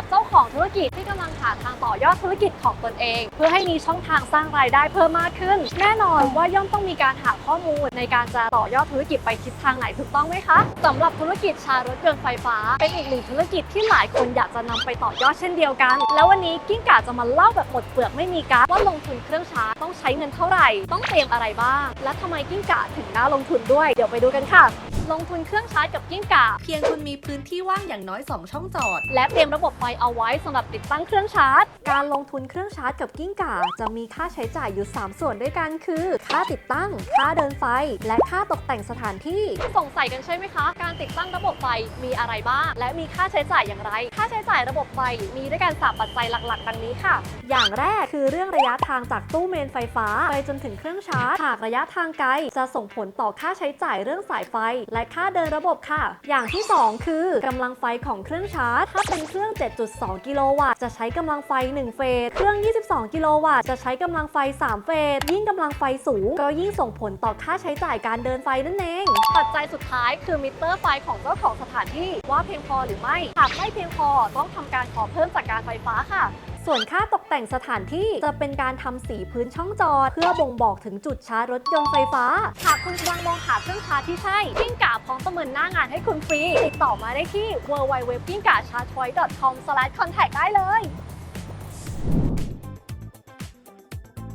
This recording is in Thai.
รับเจ้าของธุรกิจที่กำลังหาทางต่อยอดธุรกิจของตนเอง เพื่อให้มีช่องทางสร้างรายได้เพิ่มมากขึ้น แน่นอนว่าย่อมต้องมีการหาข้อมูลในการจะต่อยอดธุรกิจไปทิศทางไหนถูกต้องไหมคะสำหรับธุรกิจชารถยนต์ไฟฟ้า เป็นอีกหนึ่งธุรกิจที่หลายคนอยากจะนำไปต่อยอดเช่นเดียวกัน แล้ววันนี้กิ้งก่าจะมาเล่าแบบหมดเปลือกไม่มีกั๊กว่าลงทุนเครื่องชาร์จต้องใช้เงินเท่าไหร่ ต้องเตรียมอะไรบ้าง และทำไมกิ้งก่าถึงน่าลงทุนด้วย เดี๋ยวไปดูกันค่ะ ลงทุนเครื่องชาร์จกับกิ้งก่าเพียงคุณมีพื้นที่ว่างอย่างน้อย 2 ช่องจอด และเตรียมระบบไฟเอาไว้สำหรับติดตั้งเครื่องชาร์จ การลงทุนเครื่องชาร์จกับกิ้งก่า จะมีค่าใช้จ่ายอยู่ 3 ส่วนด้วยกันคือ ค่าติดตั้ง ค่าเดินไฟ และค่าตกแต่งสถานที่ สงสัยกันใช่ไหมคะ การติดตั้งระบบไฟมีอะไรบ้าง และมีค่าใช้จ่ายอย่างไร ค่าใช้จ่ายระบบไฟมีด้วยกันสามปัจจัยหลักๆ ดังนี้ค่ะ อย่างแรกคือเรื่องระยะทางจากตู้เมนไฟฟ้า ไปจนถึงเครื่องชาร์จ หากระยะทางไกลจะส่งผลต่อค่าใช้จ่ายเรื่องสายไฟ และค่าเดินระบบค่ะ อย่างที่ 2 คือกำลังไฟของเครื่องชาร์จ ถ้าเป็นเครื่อง 7.2 กิโลวัตต์จะใช้กำลังไฟ 1 เฟส เครื่อง 22 กิโลวัตต์จะใช้กำลังไฟ 3 เฟส ยิ่งกำลังไฟสูง ก็ยิ่งส่งผลต่อค่าใช้จ่ายการเดินไฟนั่นเอง ปัจจัยสุดท้ายคือมิเตอร์ไฟของเจ้าของสถานที่ว่าเพียงพอหรือไม่ หากไม่เพียงพอต้องทำการขอเพิ่มจากการไฟฟ้าค่ะ ส่วนค่าตกแต่งสถานที่จะเป็นการทำสีพื้นช่องจอดเพื่อบ่งบอกถึงจุดชาร์จรถยนต์ไฟฟ้า หากคุณกำลังมองหาเครื่องชาร์จที่ใช่กิ้งก่าพร้อมประเมินหน้างานให้คุณฟรี ติดต่อมาได้ที่ w w w g i n g a c h a r g e p o i n t c o m contact ได้เลย